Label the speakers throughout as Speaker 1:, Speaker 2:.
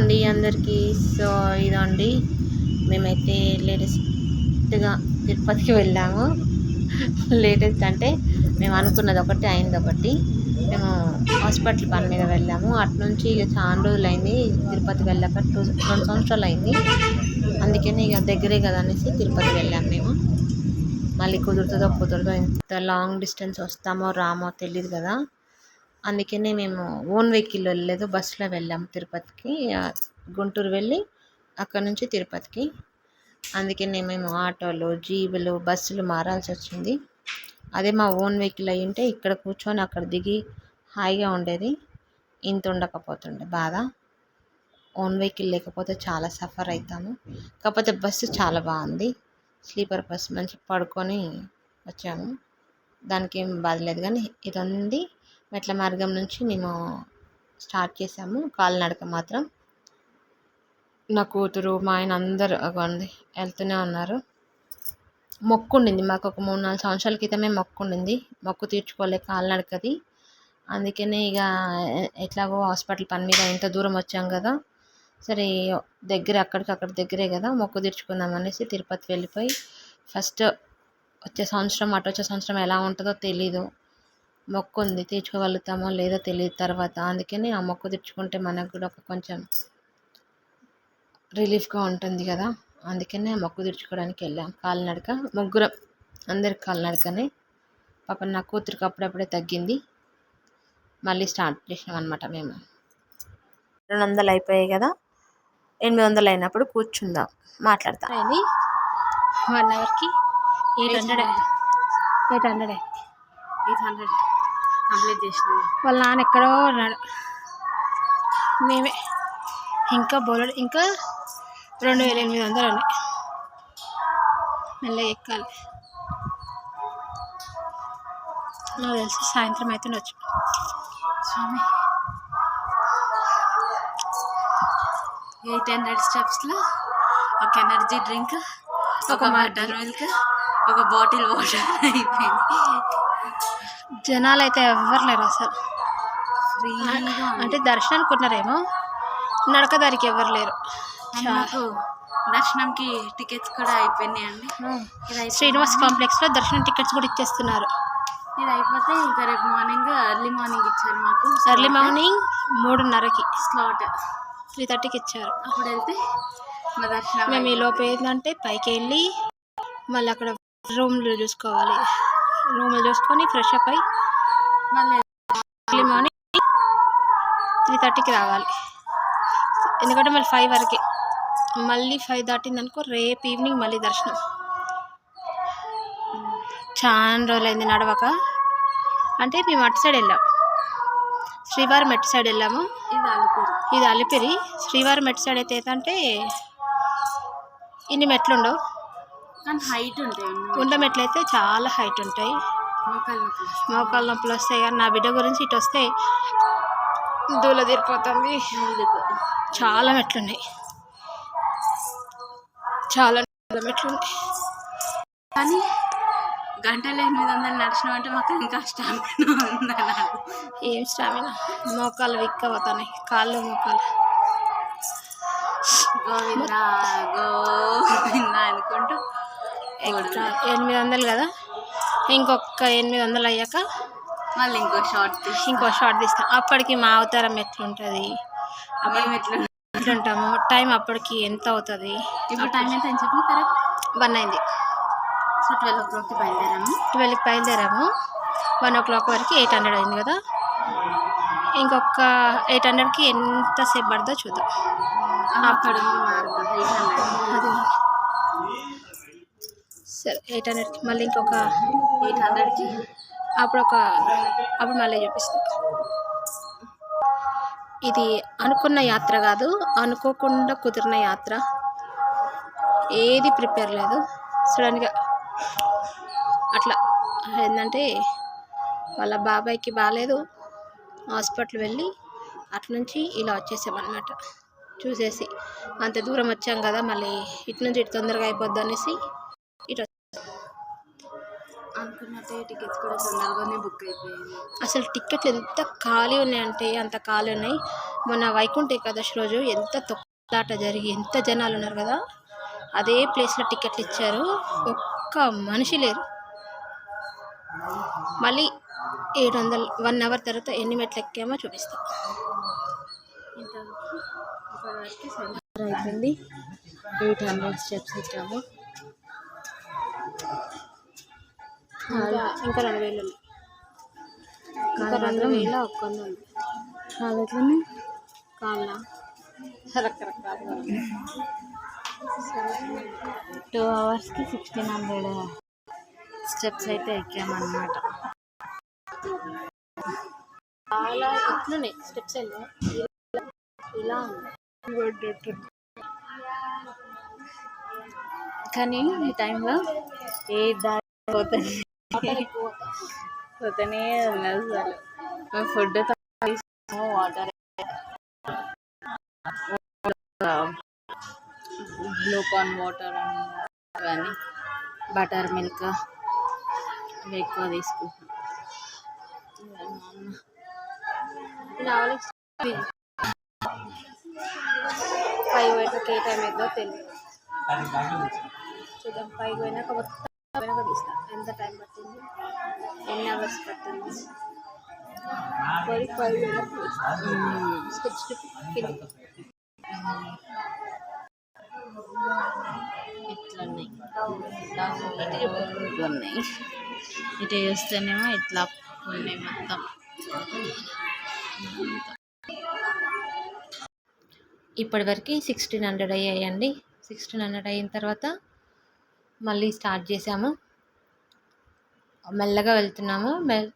Speaker 1: అండి అందరికీ. సో ఇదండి. మేమైతే లేటెస్ట్గా తిరుపతికి వెళ్ళాము. లేటెస్ట్ అంటే మేము అనుకున్నది ఒకటి అయింది ఒకటి మేము హాస్పిటల్ పని మీద వెళ్ళాము. అటు నుంచి ఇక చాలా రోజులు అయింది తిరుపతి వెళ్ళాక టూ రెండు సంవత్సరాలు అయింది. అందుకని ఇక దగ్గరే కదా అనేసి తిరుపతి వెళ్ళాము మేము. మళ్ళీ కుదురుతుందో కుదరదో ఇంత లాంగ్ డిస్టెన్స్ వస్తామో రామో తెలియదు కదా. అందుకనే మేము ఓన్ వెహికల్ వెళ్ళలేదు బస్సులో వెళ్ళాము తిరుపతికి గుంటూరు వెళ్ళి అక్కడ నుంచి తిరుపతికి. అందుకనే మేము ఆటోలు జీబులు బస్సులు మారాల్సి వచ్చింది. అదే మా ఓన్ వెహికల్ అయి ఉంటే ఇక్కడ కూర్చొని అక్కడ దిగి హాయిగా ఉండేది. ఇంత ఉండకపోతుండే బాధ. ఓన్ వెహికల్ లేకపోతే చాలా సఫర్ అవుతాము కాకపోతే బస్సు చాలా బాగుంది. స్లీపర్ బస్ మంచి పడుకొని వచ్చాము. దానికి ఏం బాధ లేదు కానీ ఇది ఉంది మెట్ల మార్గం నుంచి మేము స్టార్ట్ చేసాము. కాలినడక మాత్రం. నా కూతురు మా ఆయన అందరు అగోండి వెళ్తూనే ఉన్నారు. మొక్కుండింది మాకు ఒక మూడు నాలుగు సంవత్సరాల క్రితమే మొక్కుండింది మొక్కు తీర్చుకోలే కాలినడకది అందుకనే ఇక ఎట్లాగో హాస్పిటల్ పని మీద ఇంత దూరం వచ్చాం కదా. సరే దగ్గర అక్కడికి అక్కడ దగ్గరే కదా. మొక్కు తీర్చుకుందాం అనేసి తిరుపతి వెళ్ళిపోయి ఫస్ట్ వచ్చే సంవత్సరం అటు వచ్చే సంవత్సరం ఎలా ఉంటుందో తెలీదు. మొక్కు ఉంది తీర్చుకోగలుగుతామో లేదో తెలియదు తర్వాత. అందుకని ఆ మొక్కు తీర్చుకుంటే మనకు కూడా ఒక కొంచెం రిలీఫ్గా ఉంటుంది కదా. అందుకనే ఆ మొక్కు తీర్చుకోవడానికి వెళ్ళాం. కాలినడక ముగ్గురం అందరికి కాలినడకనే పాప నా కూతురికి అప్పుడప్పుడే తగ్గింది. మళ్ళీ స్టార్ట్ చేసినాం అనమాట మేము. రెండు వందలు అయిపోయాయి కదా. ఎనిమిది వందలు అయినప్పుడు కూర్చుందాం మాట్లాడతాం.
Speaker 2: అయింది. One అవర్కి eight hundred eight hundred
Speaker 1: eight hundred complete చేసినాం.
Speaker 2: వాళ్ళ నాన్న ఎక్కడో ఉన్నాడు. మేమే. ఇంకా బోలెడు ఇంకా రెండు వేల ఎనిమిది వందలు ఉన్నాయి. మెల్లగా ఎక్కాలి. నాకు తెలిసి సాయంత్రం అయితే వచ్చు
Speaker 1: స్వామి. ఎయిట్ హండ్రెడ్ స్టెప్స్లో ఒక ఎనర్జీ డ్రింక్ ఒక బటర్ మిల్క్ ఒక బాటిల్ వాటర్ అయిపోయింది.
Speaker 2: జనాలు అయితే ఎవ్వరు లేరు అసలు. అంటే దర్శనానికి ఉన్నారేమో నడక దారికి ఎవరు లేరు.
Speaker 1: దర్శనంకి టికెట్స్ కూడా అయిపోయినాయి అండి.
Speaker 2: శ్రీనివాస్ కాంప్లెక్స్లో దర్శనం టికెట్స్ కూడా ఇచ్చేస్తున్నారు.
Speaker 1: ఇది అయిపోతే ఇంకా రేపు మార్నింగ్ ఎర్లీ మార్నింగ్ ఇచ్చారు మాకు.
Speaker 2: ఎర్లీ మార్నింగ్ మూడున్నరకి.
Speaker 1: స్లాట్
Speaker 2: త్రీ థర్టీకి ఇచ్చారు.
Speaker 1: అప్పుడు వెళ్తే మా దర్శనం
Speaker 2: మేము ఈ లోపు ఏంటంటే పైకి వెళ్ళి మళ్ళీ అక్కడ రూమ్లు చూసుకోవాలి. రూమ్లు చూసుకొని ఫ్రెష్ అప్ అయ్యి
Speaker 1: మళ్ళీ
Speaker 2: ఎర్లీ మార్నింగ్ త్రీ థర్టీకి రావాలి ఎందుకంటే మళ్ళీ ఫైవ్ వరకే. మళ్ళీ ఫైవ్ దాటింది అనుకో రేపు ఈవినింగ్ మళ్ళీ దర్శనం. చాలా రోజులైంది నడవక. అంటే మేము అటు సైడ్ వెళ్ళాం. శ్రీవారం అటు సైడ్ వెళ్ళాము?
Speaker 1: ఇది అలిపిరి.
Speaker 2: ఇది అలిపిరి. శ్రీవారం ఎటు సైడ్ అయితే ఏంటంటే ఇన్ని మెట్లు ఉండవు.
Speaker 1: కానీ హైట్ ఉంటాయి
Speaker 2: ఉండ మెట్లు అయితే చాలా హైట్ ఉంటాయి.
Speaker 1: మోకాలు నొప్పులు
Speaker 2: వస్తాయి. కానీ నా బిడ్డ గురించి ఇటు వస్తే దూల తీరిపోతుంది. చాలా మెట్లు ఉన్నాయి చాలా మెట్లు ఉన్నాయి
Speaker 1: కానీ గంటలు ఎనిమిది వందలు నడిచినాం అంటే మాకు ఇంకా స్టామినా
Speaker 2: ఏం స్టామినా? మోకాలు విక్క పోతున్నాయి కాళ్ళు మోకాలు
Speaker 1: గోవింద గోవింద అనుకుంటూ
Speaker 2: ఎక్స్ట్రా ఎనిమిది వందలు కదా? ఇంకొక ఎనిమిది వందలు అయ్యాక
Speaker 1: మళ్ళీ ఇంకో షార్ట్ తీసి
Speaker 2: ఇంకో షార్ట్ తీస్తాం. అప్పటికి మా అవతారం ఎట్లుంటుంది?
Speaker 1: మేము ఎట్లా
Speaker 2: ఎట్లుంటాము? టైం అప్పటికి ఎంత అవుతుంది?
Speaker 1: ఇప్పుడు టైం ఎంత అని చెప్పి కరెక్ట్?
Speaker 2: వన్ అయింది.
Speaker 1: సో ట్వెల్వ్ ఓ క్లాక్కి బయలుదేరాము.
Speaker 2: ట్వెల్వ్కి బయలుదేరాము. వన్ ఓ క్లాక్ వరకు ఎయిట్ హండ్రెడ్ అయింది కదా? ఇంకొక ఎయిట్ హండ్రెడ్కి ఎంతసేపు పడుతుందో చూద్దాం.
Speaker 1: ఉంది మార్గం ఎయిట్ హండ్రెడ్
Speaker 2: సరే ఎయిట్ హండ్రెడ్కి మళ్ళీ ఇంకొక
Speaker 1: ఎయిట్ హండ్రెడ్కి
Speaker 2: అప్పుడు ఒక అప్పుడు మళ్ళీ చూపిస్తాం. ఇది అనుకున్న యాత్ర కాదు అనుకోకుండా కుదిరిన యాత్ర. ఏది ప్రిపేర్ లేదు. సడన్గా అట్లా ఏంటంటే వాళ్ళ బాబాయ్కి బాగాలేదు హాస్పిటల్ వెళ్ళి అటు నుంచి ఇలా వచ్చేసామన్నమాట. చూసేసి అంత దూరం వచ్చాం కదా మళ్ళీ ఇటు నుంచి ఇటు తొందరగా అయిపోద్ది అనేసి
Speaker 1: అనుకున్నట్టే టికెట్స్ కూడా తొందరగానే బుక్ అయిపోయాయి.
Speaker 2: అసలు టికెట్లు ఎంత ఖాళీ ఉన్నాయంటే అంత ఖాళీ ఉన్నాయి. మొన్న వైకుంఠ ఏకాదశి రోజు ఎంత తొక్కలాట జరిగి ఎంత జనాలు ఉన్నారు కదా. అదే ప్లేస్లో టికెట్లు ఇచ్చారు. ఒక్క మనిషి లేరు. మళ్ళీ ఏడు వందలు వన్ అవర్ తర్వాత ఎన్ని మెట్లు ఎక్కామో చూపిస్తా.
Speaker 1: అయిపోయింది. ఎయిట్ హండ్రెడ్ స్టెప్స్ ఎక్కాము
Speaker 2: ఇంకా రెండు వేలు. ఇంకా రెండు వేల ఒక్క వంద ఉంది.
Speaker 1: కాదు ఎట్లనే
Speaker 2: కాళ్ళ. రకరకాల
Speaker 1: టూ అవర్స్కి సిక్స్టీన్ హండ్రెడ్ స్టెప్స్ అయితే ఎక్కామన్నమాట.
Speaker 2: చాలా ఎట్లున్నాయి? స్టెప్స్ ఇలా-
Speaker 1: కానీ ఈ టైంలో ఏ దారి పోతుంది? పోతేనే అసలు ఫుడ్ తీసుకున్నాము వాటర్ గ్లూకాన్ వాటర్ కానీ బటర్ మిల్క్ ఇవి ఎక్కువ తీసుకుంటున్నాం
Speaker 2: ఫైవ్ అయితే ఏ టైం అవుతుందో తెలియదు చూద్దాం ఫైవ్ పోయినాక మొత్తం ఎంత టైం పట్టింది? ఎన్ని అవర్స్ పట్టింది? ఫైవ్
Speaker 1: ఉన్నాయి ఇటు చూస్తేనేమో ఇట్లా ఉన్నాయి మొత్తం. ఇప్పటివరకు సిక్స్టీన్ హండ్రెడ్ అయ్యాయండి. సిక్స్టీన్ హండ్రెడ్ అయిన తర్వాత మళ్ళీ స్టార్ట్ చేసాము. మెల్లగా వెళ్తున్నాము.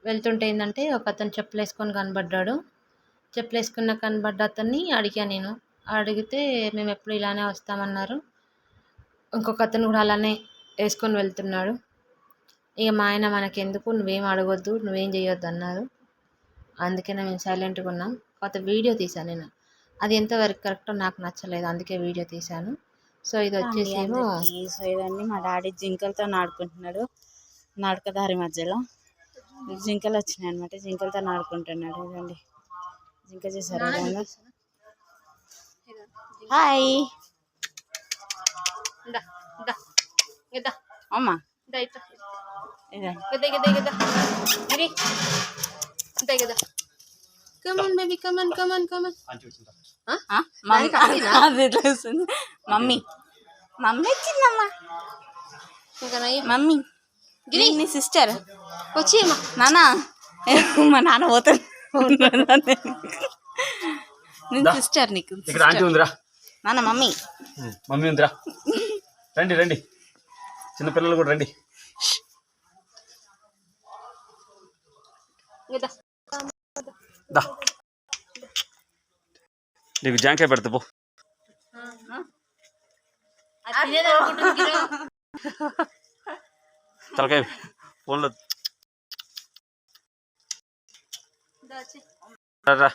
Speaker 1: వెళ్తుంటే ఏంటంటే ఒక అతను చెప్పులు వేసుకొని కనబడ్డాడు. చెప్పులు వేసుకున్న కనబడ్డ అతన్ని అడిగా నేను. అడిగితే మేము ఎప్పుడు ఇలానే వస్తామన్నారు. ఇంకొక అతను కూడా అలానే వేసుకొని వెళ్తున్నాడు. ఇక మా ఆయన మనకెందుకు? నువ్వేం అడగొద్దు నువ్వేం చేయొద్దు అన్నారు. అందుకనే మేము సైలెంట్గా ఉన్నాం. కొత్త వీడియో తీశాను నేను. అది ఎంతవరకు కరెక్టో నాకు నచ్చలేదు. అందుకే వీడియో తీశాను. సో ఇది వచ్చేసేమో
Speaker 3: సో ఇదండి మా డాడీ జింకలతో ఆడుకుంటున్నాడు నడకదారి మధ్యలో. జింకలు వచ్చినాయి అనమాట జింకలతో ఆడుకుంటున్నాడు ఇదండి జింక చేశారు ఇదండి హాయ్.
Speaker 2: ఇందా. ఇందా ఇద్దా
Speaker 3: అమ్మా ఇదండి
Speaker 2: come on baby come on come on come on?
Speaker 3: Mummy mummy. Mummy వచ్చిందమ్మా. మమ్మీ. గిరి. నీ సిస్టర్
Speaker 2: వచ్చి
Speaker 3: నాన్న మా నాన్న పోతాడు నేను సిస్టర్ నీకు.
Speaker 4: ఇక్కడ ఆంటీ ఉందిరా.
Speaker 3: నాన్న మమ్మీ.
Speaker 4: మమ్మీ ఉందిరా. రండి రండి. చిన్న పిల్లలు కూడా రండి. దా. నీకు జాంకాయ పెడతా పో. తలకాయ ఫోన్లో రా,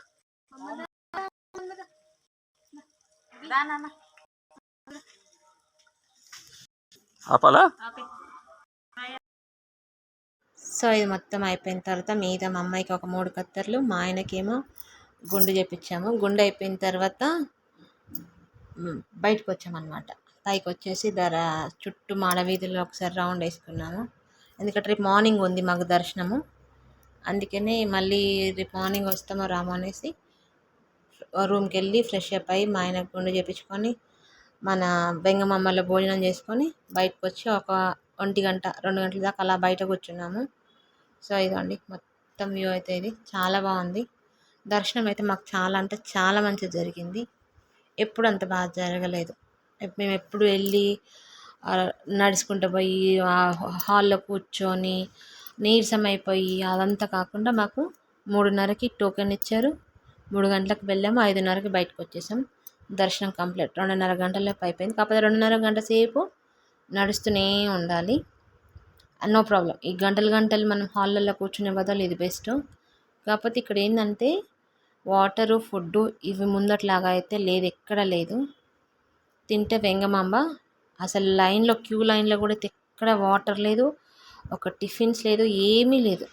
Speaker 4: ఆపాలా?
Speaker 1: సో ఇది మొత్తం అయిపోయిన తర్వాత మీద మా అమ్మాయికి ఒక మూడు కత్తర్లు మా ఆయనకేమో గుండు చేపించాము గుండు అయిపోయిన తర్వాత బయటకు వచ్చామన్నమాట పైకి వచ్చేసి ధర చుట్టూ మాడ వీధుల్లో ఒకసారి రౌండ్ వేసుకున్నాము. ఎందుకంటే రేపు మార్నింగ్ ఉంది మాకు దర్శనము. అందుకనే మళ్ళీ రేపు మార్నింగ్ వస్తామో రామో అనేసి రూమ్కి వెళ్ళి ఫ్రెష్ అప్ అయ్యి మా ఆయన గుండు చేపించుకొని మన బెంగమమ్మలో భోజనం చేసుకొని బయటకు వచ్చి ఒక ఒంటి గంట రెండు గంటల దాకా అలా బయట కూర్చున్నాము. సో ఇదండి మొత్తం వ్యూ అయితే ఇది. చాలా బాగుంది. దర్శనం అయితే మాకు చాలా అంటే చాలా మంచిగా జరిగింది. ఎప్పుడు అంత బాగా జరగలేదు. మేము ఎప్పుడు వెళ్ళి నడుచుకుంటూ పోయి ఆ హాల్లో కూర్చొని నీరసం అయిపోయి అదంతా కాకుండా మాకు మూడున్నరకి టోకెన్ ఇచ్చారు. మూడు గంటలకు వెళ్ళాము ఐదున్నరకి బయటకు వచ్చేసాం. దర్శనం కంప్లీట్. రెండున్నర గంటలలోపు అయిపోయింది. కాకపోతే రెండున్నర గంట సేపు నడుస్తూనే ఉండాలి. No problem. ఈ గంటలు గంటలు మనం హాల్లలో కూర్చునే బదులు ఇది బెస్ట్. కాకపోతే ఇక్కడ ఏంటంటే వాటరు ఫుడ్ ఇవి ముందట్లాగా అయితే లేదు ఎక్కడ లేదు. తింటే వెంగమాంబ. అసలు లైన్లో క్యూ లైన్లో కూడా అయితే ఎక్కడ వాటర్ లేదు. ఒక టిఫిన్స్ లేదు ఏమీ లేదు.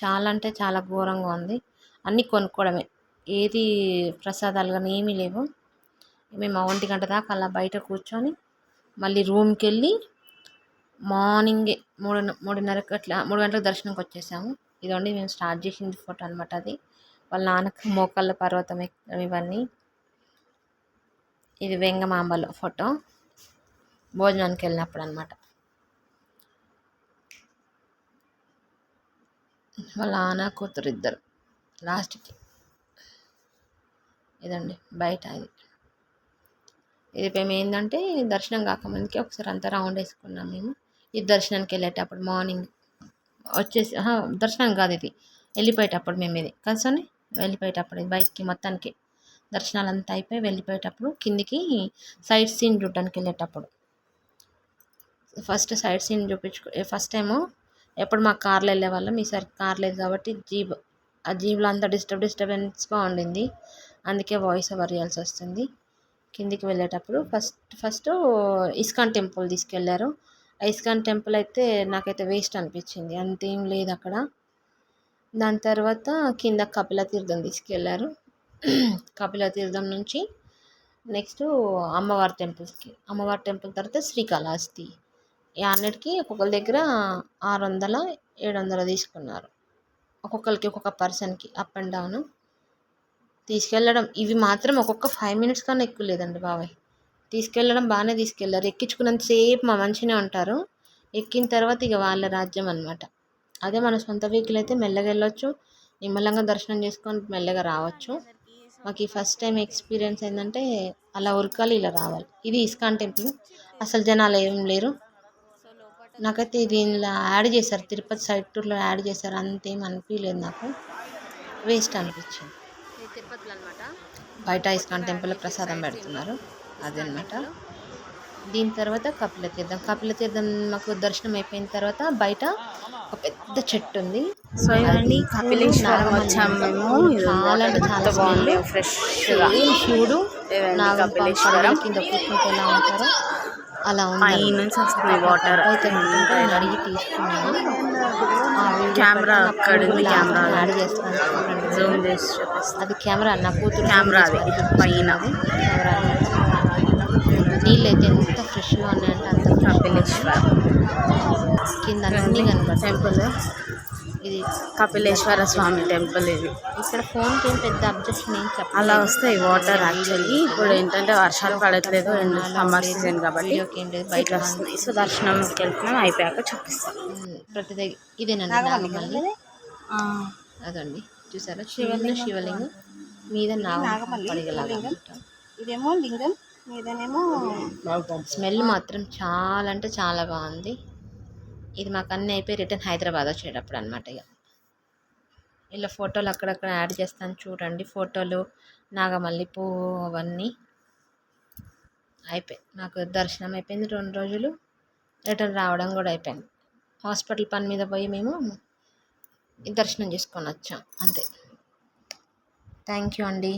Speaker 1: చాలా అంటే చాలా ఘోరంగా ఉంది. అన్నీ కొనుక్కోవడమే. ఏది ప్రసాదాలు కానీ ఏమీ లేవు. మేము ఒంటి గంట దాకా అలా బయట కూర్చొని మళ్ళీ రూమ్కి వెళ్ళి మార్నింగే మూడు మూడున్నరకు అట్లా మూడు గంటలకు దర్శనంకి వచ్చేసాము ఇదండి మేము స్టార్ట్ చేసింది ఫోటో అనమాట అది. వాళ్ళ నాన్నకు మోకాళ్ళ పర్వతం ఎక్కడం ఇవన్నీ. ఇది వెంగమాంబలో ఫోటో. భోజనానికి వెళ్ళినప్పుడు అనమాట వాళ్ళ నాన్న కూతురు ఇద్దరు. లాస్ట్కి. ఇదండి బయట ఇది. ఇది మేము ఏంటంటే దర్శనం కాకముందుకే ఒకసారి అంతా రౌండ్ వేసుకున్నాం మేము. ఇది దర్శనానికి వెళ్ళేటప్పుడు మార్నింగ్ వచ్చేసి దర్శనం కాదు ఇది. వెళ్ళిపోయేటప్పుడు మేము ఇది. కలిసి వెళ్ళిపోయేటప్పుడు ఇది బయటికి మొత్తానికి దర్శనాలు అంతా అయిపోయి వెళ్ళిపోయేటప్పుడు కిందికి సైట్ సీన్ చూడడానికి వెళ్ళేటప్పుడు. ఫస్ట్ సైడ్ సీన్ చూపించుకో ఫస్ట్ టైము ఎప్పుడు మా కార్లో వెళ్ళే వాళ్ళం ఈసారి కార్ లేదు కాబట్టి జీబ్ ఆ జీబ్లో అంతా డిస్టర్బ్ డిస్టర్బెన్స్గా ఉండింది. అందుకే వాయిస్ ఓవర్ చేయాల్సి వస్తుంది. కిందికి వెళ్ళేటప్పుడు ఫస్ట్ ఫస్ట్ ఇస్కాన్ టెంపుల్ తీసుకెళ్ళారు ఆ ఇస్కాన్ టెంపుల్ అయితే నాకైతే వేస్ట్ అనిపించింది. అంతేం లేదు అక్కడ. దాని తర్వాత కింద కపిలతీర్థం తీసుకెళ్ళారు కపిలతీర్థం నుంచి నెక్స్ట్ అమ్మవారి టెంపుల్స్కి. అమ్మవారి టెంపుల్ తర్వాత శ్రీకాళహస్తి. ఈ అన్నిటికీ ఒక్కొక్కరి దగ్గర ఆరు వందల ఏడు వందల తీసుకున్నారు. ఒక్కొక్కరికి ఒక్కొక్క పర్సన్కి అప్ అండ్ డౌన్ తీసుకెళ్ళడం. ఇవి మాత్రం ఒక్కొక్క ఫైవ్ మినిట్స్ కన్నా ఎక్కువ లేదండి బాబాయ్. తీసుకెళ్ళడం బాగానే తీసుకెళ్ళారు ఎక్కించుకున్నంతసేపు మా మంచిగానే ఉంటారు. ఎక్కిన తర్వాత ఇక వాళ్ళ రాజ్యం అనమాట అదే మన సొంత వెహికల్ అయితే మెల్లగా వెళ్ళొచ్చు. నిమ్మలంగా దర్శనం చేసుకొని మెల్లగా రావచ్చు. మాకు ఈ ఫస్ట్ టైం ఎక్స్పీరియన్స్ ఏంటంటే అలా ఉరకాలి ఇలా రావాలి. ఇది ఇస్కాన్ టెంపుల్. అసలు జనాలు ఏం లేరు. నాకైతే దీనిలో యాడ్ చేశారు. తిరుపతి సైడ్ టూర్లో యాడ్ చేశారు. అంతేం అనిపించలేదు నాకు. వేస్ట్ అనిపించింది. బయట ఇస్కాన్ టెంపుల్ ప్రసాదం పెడుతున్నారు. అదనమాట దీని తర్వాత కపిల తీర్థం. కపిల తీర్థం మాకు దర్శనం అయిపోయిన తర్వాత బయట ఒక పెద్ద చెట్టు ఉంది.
Speaker 3: సో ఇవన్నీ కపిలేశ్వరం వచ్చాము మేము.
Speaker 1: చాలా అంటే చాలా
Speaker 3: బాగుంది.
Speaker 1: సేమ్ శివుడు
Speaker 3: కపిలేశ్వరం.
Speaker 1: కింద కూర్చుంటే ఎలా ఉంటారో అలా ఉంది
Speaker 3: నుంచి వస్తున్నాయి వాటర్
Speaker 1: అయితే నేను అడిగి తీసుకున్నాను
Speaker 3: కెమెరా. అక్కడ ఉంది, కెమెరా.
Speaker 1: యాడ్ చేస్తాను.
Speaker 3: జూమ్ చేసి
Speaker 1: అది కెమెరా నా కూతురు
Speaker 3: కెమెరా అది పైన.
Speaker 1: కెమెరా నీళ్ళు అయితే ఎంత ఫ్రెష్గా ఉన్నాయంటే అంత
Speaker 3: కపిలేశ్వరం
Speaker 1: కింద అన్ని కనబడతాయి
Speaker 3: టెంపుల్.
Speaker 1: ఇది
Speaker 3: కపిలేశ్వర స్వామి టెంపుల్ ఇది.
Speaker 1: ఇక్కడ ఫోన్కి ఏం పెద్ద అబ్జెక్షన్ ఏం చెప్పలేదు.
Speaker 3: అలా వస్తాయి వాటర్ యాక్చువల్లీ ఇప్పుడు ఏంటంటే వర్షాలు పడట్లేదు అండ్ సమ్మర్ సీజన్ కాబట్టి
Speaker 1: వీడియోకి ఏం లేదు బయట
Speaker 3: వస్తున్నాయి సో దర్శనంకి వెళ్తున్నాం అయిపోయాక చూపిస్తాం.
Speaker 1: ప్రతి దగ్గర ఇదేనండి అదండి. చూసారా? చిన్న శివలింగం మీద నాగం పడిగలాగా అనమాట.
Speaker 2: ఇదేమో లింగం. మీదనేమో
Speaker 1: స్మెల్ మాత్రం చాలా అంటే చాలా బాగుంది. ఇది మాకు అన్నీ అయిపోయి రిటర్న్ హైదరాబాద్ వచ్చేటప్పుడు అనమాట ఇక ఇలా ఫోటోలు అక్కడక్కడ యాడ్ చేస్తాను చూడండి. ఫోటోలు నాగమల్లి పువ్వు అవన్నీ అయిపోయి నాకు దర్శనం అయిపోయింది రెండు రోజులు. రిటర్న్ రావడం కూడా అయిపోయింది. హాస్పిటల్ పని మీద పోయి మేము దర్శనం చేసుకొని వచ్చాం. అంతే. థ్యాంక్ యూ అండి.